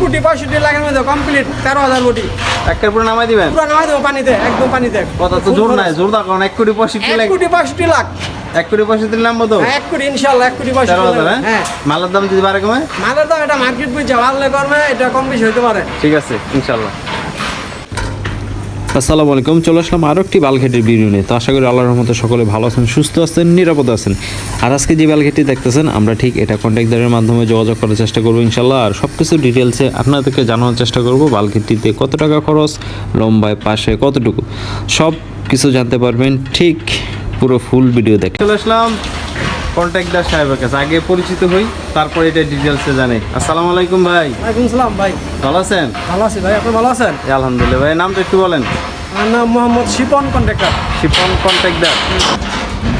কোটি পঁয়ষট্টি লাখের মধ্যে কমপ্লিট তেরো হাজার কোটি। একের পুরো নামাই দিবেন? পুরো নামাই দেবো পানিতে একদম পানিতে। কথা তো জোর নাই জোর দা কারণ এক কোটি পঁয়ষট্টি লাখ কোটি পঁয়ষট্টি লাখ। এক কোটি পঁয়ষট্টি নামবো তো? এক কোটি ইনশাল্লাহ এক কোটি পঁয়ষট্টি হ্যাঁ? হ্যাঁ। মালের দাম যদি বাড়ে কমে? মালের দাম এটা মার্কেট বুঝছে ভালো করবে এটা কম বেশি হতে পারে। ঠিক আছে ইনশাল্লাহ আসসালামু আলাইকুম চলে আসলাম আরও একটি বালঘেটের ভিডিও নিয়ে। তো আশা করি আল্লাহর রহমতে সকলে ভালো আছেন সুস্থ আছেন নিরাপদ আছেন। আর আজকে যে বালঘেটটি দেখতেছেন আমরা ঠিক এটা কন্ট্যাক্টদারের মাধ্যমে যোগাযোগ করার চেষ্টা করব ইনশাল্লাহ আর সব কিছু ডিটেলসে আপনাদেরকে জানানোর চেষ্টা করব বালঘেটটিতে কত টাকা খরচ লম্বায় পাশে কতটুকু। সব কিছু জানতে পারবেন ঠিক পুরো ফুল ভিডিও দেখে। চলে আসলাম কন্ট্যাক্টদার সাহেবের কাছে। আগে পরিচিত হই তারপরে এটা ডিটেলসে জানি আসসালামু আলাইকুম ভাই। ওয়ালাইকুম সালাম ভাই। ভালো আছেন? ভালো আছি ভাই আপনি ভালো আছেন? এই আলহামদুলিল্লাহ। ভাই নামটা একটু বলেন। আমার নাম মোহাম্মদ শিপন কন্ট্রাক্টর শিপন কন্ট্যাক্টদার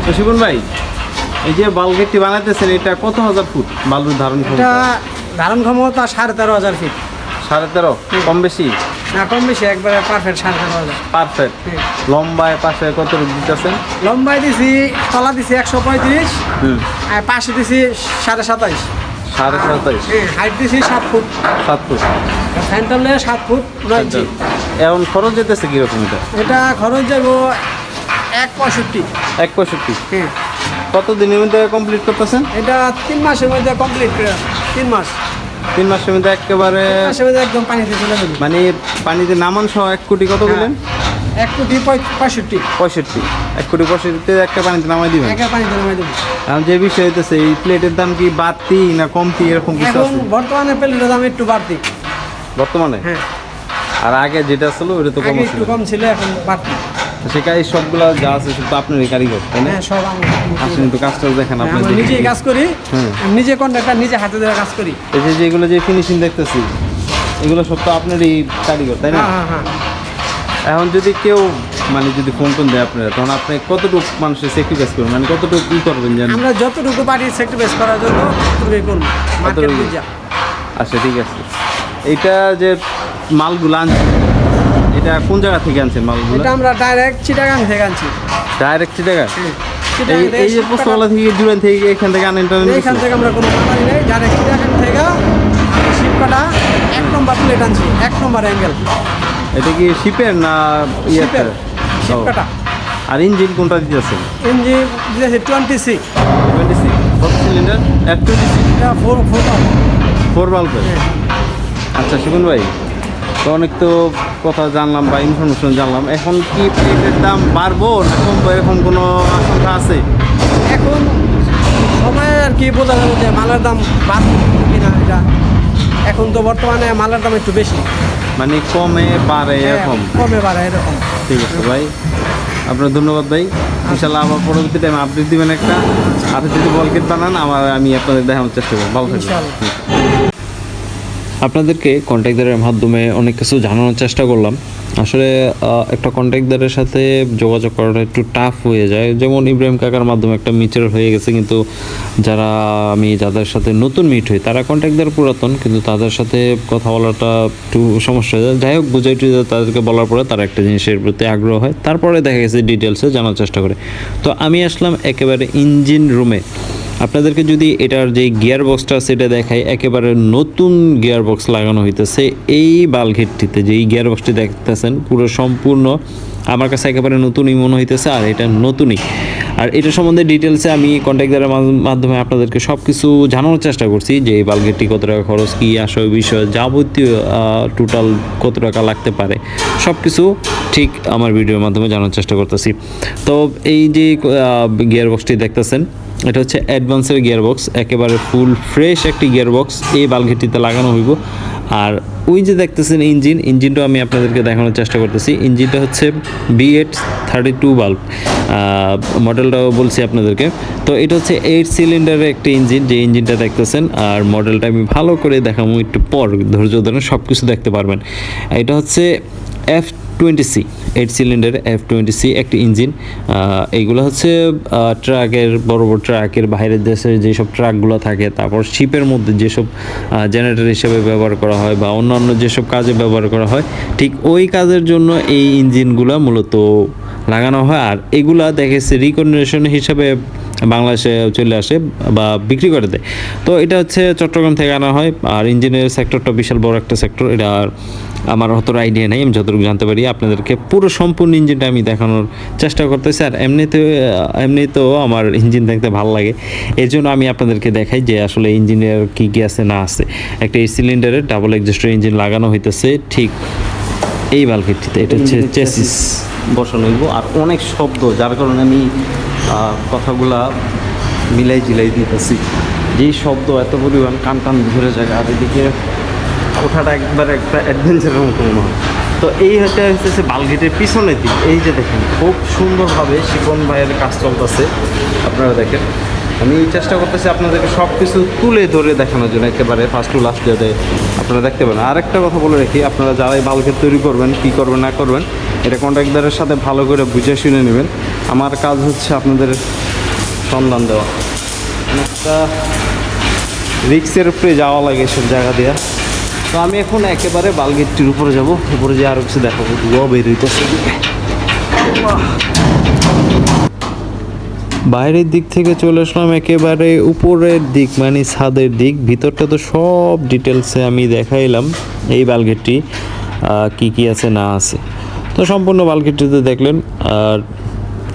তো শিপন ভাই এই যে বালগেটটি বানাইতেছেন এটা কত হাজার ফুট বালুর ধারণ এটা ক্ষমতা? ধারণ ক্ষমতা সাড়ে তেরো হাজার ফিট সাড়ে তেরো? কম বেশি? না কম বেশি একবারে পারফেক্ট সাড়ে তেরো হাজার। পারফেক্ট। লম্বায় পাশে কত দিতেছেন? লম্বায় দিছি তলা দিছি একশো পঁয়ত্রিশ আর পাশে দিছি সাড়ে সাতাইশ। সাড়ে সাতাইশ। হ্যাঁ হাইট দিছি সাত ফুট। সাত ফুট। ফ্যান্টালে সাত ফুট নয় ইঞ্চি এখন খরচ যেতেছে কীরকম এটা? এটা খরচ যাব এক পঁয়ষট্টি। এক পঁয়ষট্টি। হ্যাঁ কত দিনের মধ্যে কমপ্লিট করতেছেন? এটা তিন মাসের মধ্যে কমপ্লিট তিন মাস। তিন মাসের মধ্যে একেবারে মাসের মধ্যে একদম পানিতে চলে যাবে। মানে পানিতে নামান সহ এক কোটি কত বললেন এক কোটি পঁয়- পঁয়ষট্টি। পঁয়ষট্টি। এক কোটি পঁয়ষট্টিতে একটা পানিতে নামাই দিবেন? একা পানিতে নামাই দেবো এখন যে বিষয় হইতেছে এই প্লেটের দাম কি বাড়তি না কমতি এরকম কিছু এখন আছে? বর্তমানে প্লেটের দাম একটু বাড়তি। বর্তমানে? হ্যাঁ। আর আগে যেটা ছিল ওটা তো কম ছিল। একটু কম ছিল এখন বাড়তি। সেখানে এই সবগুলা যা আছে সব তো আপনারই কারিগর তাই না? হ্যাঁ সব আমি আসেন তো কাজটা দেখেন হ্যাঁ, আপনি নিজেই কাজ করি নিজে কন্ট্রাক্টর নিজে হাতে ধরে কাজ করি। এই যে যেগুলো যে ফিনিশিং দেখতেছি এগুলো সব তো আপনারই কারিগর তাই না? হ্যাঁ এখন যদি কেউ মানে যদি ফোন টোন দেয় আপনারা তখন আপনি কতটুকু মানুষের স্যাক্রিফাইস করবেন? মানে কতটুকু ই করবেন জানেন? আমরা যতটুকু পারি সেক্রিফাইস করার জন্য ততটুকুই করব আচ্ছা ঠিক আছে। এইটা যে মালগুলো আনছেন এটা কোন জায়গা থেকে আনছেন মালগুলো? এটা আমরা ডাইরেক্ট চিটাগাং থেকে আনছি। ডাইরেক্ট চিটাগা? এই যে শিপকাটা- থেকে জুড়েন থেকে এখান থেকে আনেন এইখান থেকে আমরা কোনো ব্যাপারই নেই। ডাইরেক্ট চিটাগাং থেকে আমরা শিপকাটা এক নম্বর প্লেট আনছি। এক নম্বর অ্যাঙ্গেল এটা কি শিপের না ইয়েতে? শিপের। শিপকাটা আর ইঞ্জিন কোনটা দিতেছেন? ইঞ্জিন দিয়েছে টোয়েন্টি সিক্স টোয়েন্টি সিক্স কত সিলিন্ডার এক twenty six four four four বাল্বের আচ্ছা শিবন ভাই তো অনেক তো কথা জানলাম বা ইনফরমেশন জানলাম। এখন কি প্লেটের দাম বাড়বো না কমবো এরকম কোনো আশঙ্কা আছে? এখন সময় আর কি বোঝা যাবে যে মালের দাম বাড়বে কিনা এটা। এখন তো বর্তমানে মালের দাম একটু বেশি। মানে কমে বাড়ে এরকম? হ্যাঁ, কমে বাড়ে এরকম। ঠিক আছে ভাই। আপনার ধন্যবাদ ভাই। ইনশাল্লাহ আবার পরবর্তী টাইমে আপডেট দিবেন একটা। আপনি যদি বলকেট বানান আমার আমি আপনাদের দেখানোর চেষ্টা করব। ভালো থাকবেন। আপনাদেরকে কন্ট্যাক্টদারের মাধ্যমে অনেক কিছু জানানোর চেষ্টা করলাম। আসলে একটা কন্ট্যাক্টদারের সাথে যোগাযোগ করাটা একটু টাফ হয়ে যায়। যেমন ইব্রাহিম কাকার মাধ্যমে একটা মিটার হয়ে গেছে, কিন্তু যারা আমি যাদের সাথে নতুন মিট হই, তারা কন্ট্যাক্টদার পুরাতন, কিন্তু তাদের সাথে কথা বলাটা একটু সমস্যা হয়ে যায়। যাই হোক, বুঝাই টুঝাই তাদেরকে বলার পরে তারা একটা জিনিসের প্রতি আগ্রহ হয়। তারপরে দেখা গেছে ডিটেলসে জানার চেষ্টা করে। তো আমি আসলাম একেবারে ইঞ্জিন রুমে আপনাদেরকে যদি এটার যে গিয়ার বক্সটা সেটা দেখাই, একেবারে নতুন গিয়ার বক্স লাগানো হইতেছে, এই বালঘেটটিতে যে এই গিয়ার বক্সটি দেখতেছেন, পুরো সম্পূর্ণ আমার কাছে একেবারে নতুনই মনে হইতেছে, আর এটা নতুনই। আর এটা সম্বন্ধে ডিটেলসে আমি কন্ট্যাক্টদারের মাধ্যমে আপনাদেরকে সব কিছু জানানোর চেষ্টা করছি, যে এই বালঘেটটি কত টাকা খরচ, কী আসয় বিষয়, যাবতীয় টোটাল কত টাকা লাগতে পারে সব কিছু ঠিক আমার ভিডিওর মাধ্যমে জানার চেষ্টা করতেছি। তো এই যে গিয়ার বক্সটি দেখতেছেন এটা হচ্ছে অ্যাডভান্সের গিয়ারবক্স, একেবারে ফুল ফ্রেশ একটি গিয়ারবক্স। এই বালঘেটিতে লাগানো হইব। আর ওই যে দেখতেছেন ইঞ্জিন ইঞ্জিনটা আমি আপনাদেরকে দেখানোর চেষ্টা করতেছি। ইঞ্জিনটা হচ্ছে বি এইট থার্টি টু বাল্ব মডেলটাও বলছি আপনাদেরকে। তো এটা হচ্ছে এইট সিলিন্ডারের একটি ইঞ্জিন, যে ইঞ্জিনটা দেখতেছেন। আর মডেলটা আমি ভালো করে দেখাবো একটু পর। ধৈর্য ধরে সব কিছু দেখতে পারবেন। এটা হচ্ছে F twenty C eight cylinder F twenty C একটি ইঞ্জিন এইগুলো হচ্ছে ট্রাকের বড় বড় ট্রাকের বাইরের দেশের যেসব ট্রাকগুলো থাকে, তারপর শিপের মধ্যে যেসব জেনারেটর হিসেবে ব্যবহার করা হয় বা অন্যান্য যেসব কাজে ব্যবহার করা হয়, ঠিক ওই কাজের জন্য এই ইঞ্জিনগুলো মূলত লাগানো হয়। আর এগুলা দেখেছে রিকন্ডিশন হিসাবে বাংলাদেশে চলে আসে বা বিক্রি করে দেয়। তো এটা হচ্ছে চট্টগ্রাম থেকে আনা হয়। আর ইঞ্জিনের সেক্টরটা বিশাল বড় একটা সেক্টর এটা আর আমার অতটা আইডিয়া নেই আমি যতটুকু জানতে পারি আপনাদেরকে পুরো সম্পূর্ণ ইঞ্জিনটা আমি দেখানোর চেষ্টা করতেছি আর এমনিতে এমনিতেও আমার ইঞ্জিন দেখতে ভালো লাগে। এর জন্য আমি আপনাদেরকে দেখাই যে আসলে ইঞ্জিনের কী কী আছে না আছে। একটা এই সিলিন্ডারের ডাবল এক্সস্টার ইঞ্জিন লাগানো হইতেছে ঠিক এই বালকেটটিতে এটা হচ্ছে চেসিস বসানো হইব আর অনেক শব্দ যার কারণে আমি কথাগুলা মিলাই জিলাই দিতেছি। যেই শব্দ এত পরিমাণ কান কান ধরে যায় আর এদিকে ওঠাটা একবার একটা অ্যাডভেঞ্চারের মতো মনে হয়। তো এই হচ্ছে হচ্ছে বালগেটের পিছনের দিক। এই যে দেখেন, খুব সুন্দরভাবে শিপন ভাইয়ের কাজ চলতেছে। আপনারা দেখেন, আমি এই চেষ্টা করতেছি আপনাদেরকে সব কিছু তুলে ধরে দেখানোর জন্য, একেবারে ফার্স্ট টু লাস্ট যাতে আপনারা দেখতে পারেন। আর একটা কথা বলে রাখি, আপনারা যারাই বালগেট তৈরি করবেন, কী করবেন, না করবেন, এটা কন্ট্রাক্টদারের সাথে ভালো করে বুঝে শুনে নেবেন। আমার কাজ হচ্ছে আপনাদের সন্ধান দেওয়া। একটা রিক্সের উপরে যাওয়া লাগে সব জায়গা দেওয়া তো আমি এখন একেবারে বালগেটটির উপরে যাব। উপরে যে আরও কিছু দেখাবো। ধোয়া বের হইতেছে। বাইরের দিক থেকে চলে আসলাম একেবারে উপরের দিক মানে ছাদের দিক। ভিতরটা তো সব ডিটেলসে আমি দেখাইলাম এই বালগেটটি কি কি আছে, না আছে। তো সম্পূর্ণ বালগেটটিতে দেখলেন, আর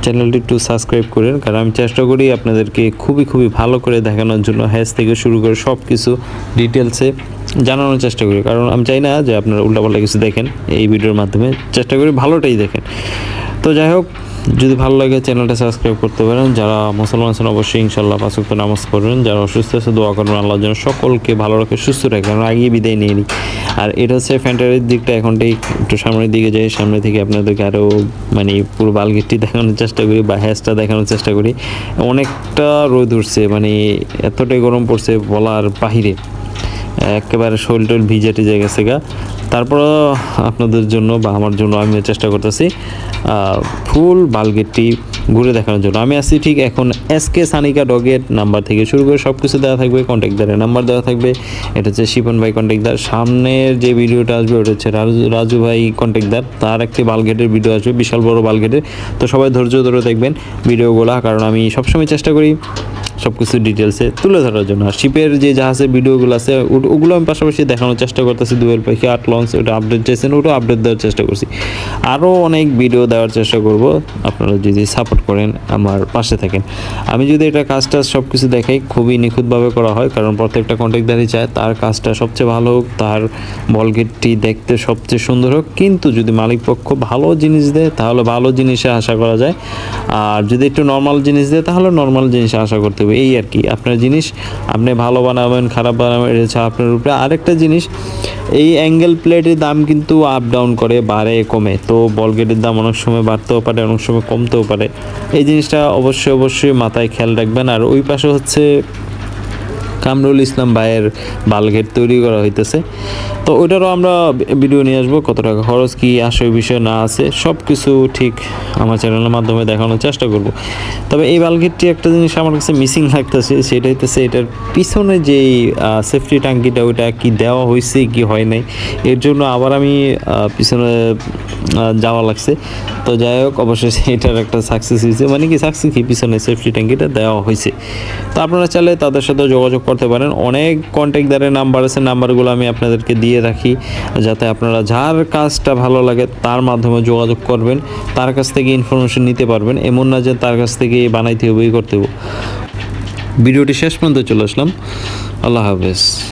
চ্যানেলটি একটু সাবস্ক্রাইব করেন, কারণ আমি চেষ্টা করি আপনাদেরকে খুবই খুবই ভালো করে দেখানোর জন্য। হ্যাশ থেকে শুরু করে সব কিছু ডিটেলসে জানানোর চেষ্টা করি। কারণ আমি চাই না যে আপনারা উল্টাপাল্টা কিছু দেখেন, এই ভিডিওর মাধ্যমে। চেষ্টা করি ভালোটাই দেখেন। তো যাই হোক, যদি ভালো লাগে চ্যানেলটা সাবস্ক্রাইব করতে পারেন। যারা মুসলমান আছেন, অবশ্যই ইনশাল্লাহ পাঁচ ওয়াক্ত নামাজ পড়বেন। যারা অসুস্থ আছে, দোয়া করবেন আল্লাহর জন্য। সকলকে ভালো রাখে, সুস্থ রাখে। কারণ আগিয়ে বিদায় নিয়ে নিই। আর এটা হচ্ছে ফ্যান্টারির দিকটা। এখনটাই একটু সামনের দিকে যাই। সামনে থেকে আপনাদেরকে আরও মানে পুরো বালগেটটি দেখানোর চেষ্টা করি বা হ্যাশটা দেখানোর চেষ্টা করি। অনেকটা রোদ উঠছে। মানে এতটাই গরম পড়ছে বলার বাহিরে। একেবারে শরীর টল ভিজে টিজে গেছে গা। তারপরও আপনাদের জন্য বা আমার জন্য আমি চেষ্টা করতেছি ফুল বালগেটটি ঘুরে দেখানোর জন্য। আমি আসছি ঠিক এখন এস কে সানিকা ডগের নাম্বার থেকে শুরু করে সব কিছু দেওয়া থাকবে, কন্ট্যাক্টদারের নাম্বার দেওয়া থাকবে। এটা হচ্ছে শিপন ভাই কন্ট্যাক্টদার। সামনের যে ভিডিওটা আসবে, ওটা হচ্ছে রাজু রাজু ভাই কন্ট্যাক্টদার। তার একটি বালগেটের ভিডিও আসবে, বিশাল বড় বালগেটের। তো সবাই ধৈর্য ধরে দেখবেন ভিডিওগুলো, কারণ আমি সবসময় চেষ্টা করি সব কিছু ডিটেলসে তুলে ধরার জন্য। আর শিপের যে জাহাজের ভিডিওগুলো আছে ওগুলো আমি পাশাপাশি দেখানোর চেষ্টা করতেছি দুয়েল পাখি আট লঞ্চ ওটা আপডেট চাইছেন, ওটা আপডেট দেওয়ার চেষ্টা করছি। আরও অনেক ভিডিও দেওয়ার চেষ্টা করব, আপনারা যদি সাপোর্ট করেন আমার পাশে থাকেন। আমি যদি এটা কাজটা সব কিছু দেখাই, খুবই নিখুঁতভাবে করা হয়, কারণ প্রত্যেকটা কন্ট্রাক্টদারই চায়, তার কাজটা সবচেয়ে ভালো হোক, তার বলগেটটি দেখতে সবচেয়ে সুন্দর হোক। কিন্তু যদি মালিকপক্ষ ভালো জিনিস দেয়, তাহলে ভালো জিনিসে আশা করা যায়। আর যদি একটু নর্মাল জিনিস দেয়, তাহলে নর্মাল জিনিসে আশা করতে হবে এই আর কি। আপনার জিনিস, আপনি ভালো বানাবেন, খারাপ বানাবেন, এটা আপনার উপরে আরেকটা জিনিস, এই অ্যাঙ্গেল প্লেটের দাম কিন্তু আপ ডাউন করে, বাড়ে, কমে। তো বলগেটের দাম অনেক সময় বাড়তেও পারে, অনেক সময় কমতেও পারে। এই জিনিসটা অবশ্যই অবশ্যই মাথায় খেয়াল রাখবেন। আর ওই পাশে হচ্ছে কামরুল ইসলাম ভাইয়ের বালঘেট তৈরি করা হইতেছে। তো ওইটারও আমরা ভিডিও নিয়ে আসব, কত টাকা খরচ, কি আসে বিষয় না আছে সব কিছু ঠিক আমার চ্যানেলের মাধ্যমে দেখানোর চেষ্টা করব। তবে এই বালঘেটটি একটা জিনিস আমার কাছে মিসিং লাগতেছে, সেটা হইতেছে এটার পিছনে যেই সেফটি ট্যাঙ্কিটা ওইটা কি দেওয়া হয়েছে কি হয় নাই, এর জন্য আবার আমি পিছনে যাওয়া লাগছে। তো যাই হোক অবশ্যই এটার একটা সাকসেস হয়েছে মানে কি সাকসেস কি? পিছনে সেফটি ট্যাঙ্কিটা দেওয়া হয়েছে তো আপনারা চাইলে তাদের সাথে যোগাযোগ করতে পারেন। অনেক কন্ট্যাক্টদারের নাম্বার আছে নাম্বারগুলো আমি আপনাদেরকে দিয়ে রাখি, যাতে আপনারা যার কাজটা ভালো লাগে তার মাধ্যমে যোগাযোগ করবেন, তার কাছ থেকে ইনফরমেশন নিতে পারবেন। এমন না যে তার কাছ থেকে বানাইতে হবে করতে হবে। ভিডিওটি শেষ পর্যন্ত চলে আসলাম। আল্লাহ হাফেজ।